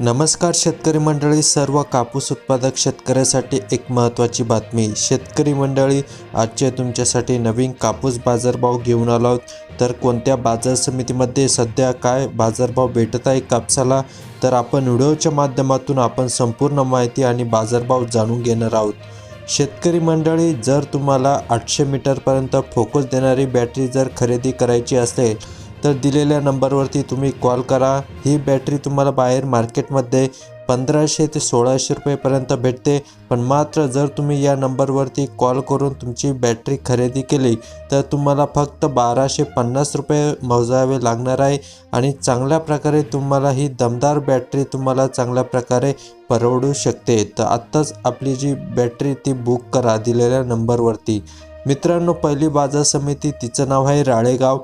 नमस्कार शेतकरी मंडळी सर्व कापूस उत्पादक शेतकऱ्यासाठी एक महत्त्वाची बातमी. शेतकरी मंडळी आजचे तुमच्यासाठी नवीन कापूस बाजारभाव घेऊन आलो आहोत. तर कोणत्या बाजार समितीमध्ये सध्या काय बाजारभाव भेटत आहे कापसाला? तर आपण व्हिडिओच्या माध्यमातून आपण संपूर्ण माहिती आणि बाजारभाव जाणून घेणार आहोत. शेतकरी मंडळी जर तुम्हाला आठशे मीटरपर्यंत फोकस देणारी बॅटरी जर खरेदी करायची असेल तर दिलेल्या नंबरवरती तुम्ही कॉल करा. ही बॅटरी तुम्हाला बाहेर मार्केटमध्ये पंधराशे ते सोळाशे रुपयेपर्यंत भेटते. पण मात्र जर तुम्ही या नंबरवरती कॉल करून तुमची बॅटरी खरेदी केली तर तुम्हाला फक्त बाराशे पन्नास रुपये मोजावे लागणार आहे आणि चांगल्या प्रकारे तुम्हाला ही दमदार बॅटरी तुम्हाला चांगल्या प्रकारे परवडू शकते. तर आत्ताच आपली जी बॅटरी ती बुक करा दिलेल्या नंबरवरती. मित्रांनो पहिली बाजार समिती तिचं नाव आहे राळेगाव.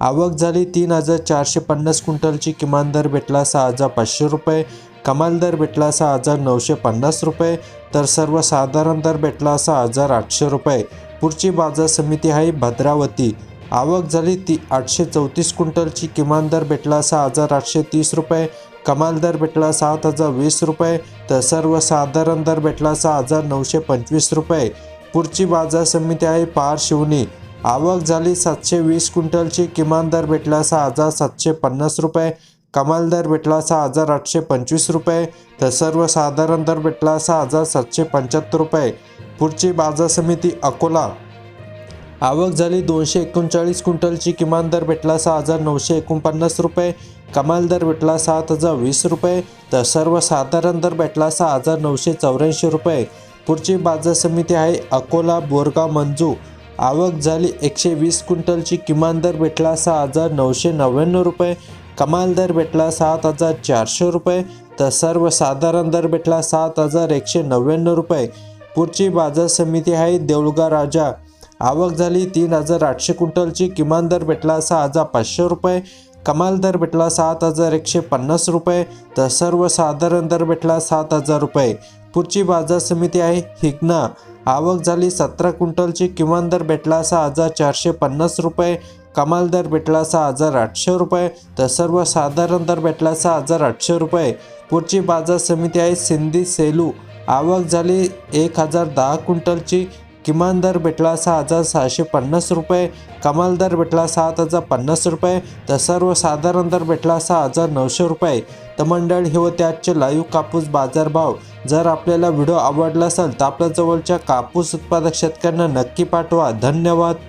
आवक झाली. तीन हजार चारशे पन्नास क्विंटलची किमान दर भेटला सहा हजार पाचशे रुपये. कमाल दर भेटला सहा हजार नऊशे पन्नास रुपये. तर सर्वसाधारण दर भेटला सहा हजार आठशे रुपये. पुढची बाजार समिती आहे भद्रावती. आवक झाली ती आठशे चौतीस क्विंटलची. किमान दर भेटला सहा हजार आठशे तीस रुपये. कमाल दर भेटला सात हजार वीस रुपये. तर सर्वसाधारण दर भेटला सहा हजार नऊशे पंचवीस रुपये. पुढची बाजार समिती आहे पार शिवणी आवक झाली सातशे वीस क्विंटलची. किमान दर भेटला सहा हजार सातशे पन्नास रुपये. कमाल दर भेटला सहा हजार आठशे पंचवीस रुपये. तर सर्वसाधारण दर भेटला सहा हजार सातशे पंच्याहत्तर रुपये. पुढची बाजार समिती अकोला. आवक झाली दोनशे एकोणचाळीस क्विंटलची. किमान दर भेटला सहा हजार नऊशे एकोणपन्नास रुपये. कमाल दर भेटला सात हजार वीस रुपये. तर सर्वसाधारण दर भेटला सहा हजार नऊशे चौऱ्याऐंशी रुपये. पुढची बाजार समिती आहे अकोला बोरगाव मंजू. आवक झाली. एकशे वीस क्विंटलची किमान दर भेटला सहा हजार नऊशे नव्याण्णव रुपये. कमाल दर भेटला सात हजार चारशे रुपये. तर सर्वसाधारण दर भेटला सात हजार एकशे नव्याण्णव रुपये. पुढची बाजार समिती आहे देऊळगा राजा. आवक झाली तीन हजार आठशे क्विंटलची. किमान दर भेटला सहा हजार पाचशे रुपये. कमाल दर भेटला सात हजार एकशे पन्नास रुपये. तर सर्वसाधारण दर भेटला सात हजार रुपये. पुढची बाजार समिती आहे हिगना. आवक झाली सतरा क्विंटलची किमान दर भेटला सहा हजार चारशे पन्नास रुपये कमाल दर भेटला सहा हजार आठशे रुपये तर सर्वसाधारण दर भेटला सहा हजार आठशे रुपये. पुढची बाजार समिती आहे सिंधी सेलू. आवक झाली एक हजार दहा क्विंटलची किमान दर भेटला सहा हजार सहाशे पन्नास रुपये कमाल दर भेटला सात हजार पन्नास रुपये तर सर्वसाधारण दर भेटला सहा हजार नऊशे रुपये. तर मंडळ हे होते आजचे लाईव्ह कापूस बाजारभाव. जर आपल्याला व्हिडिओ आवडला असेल तर आपल्या जवळच्या कापूस उत्पादक शेतकऱ्यांना नक्की पाठवा. धन्यवाद.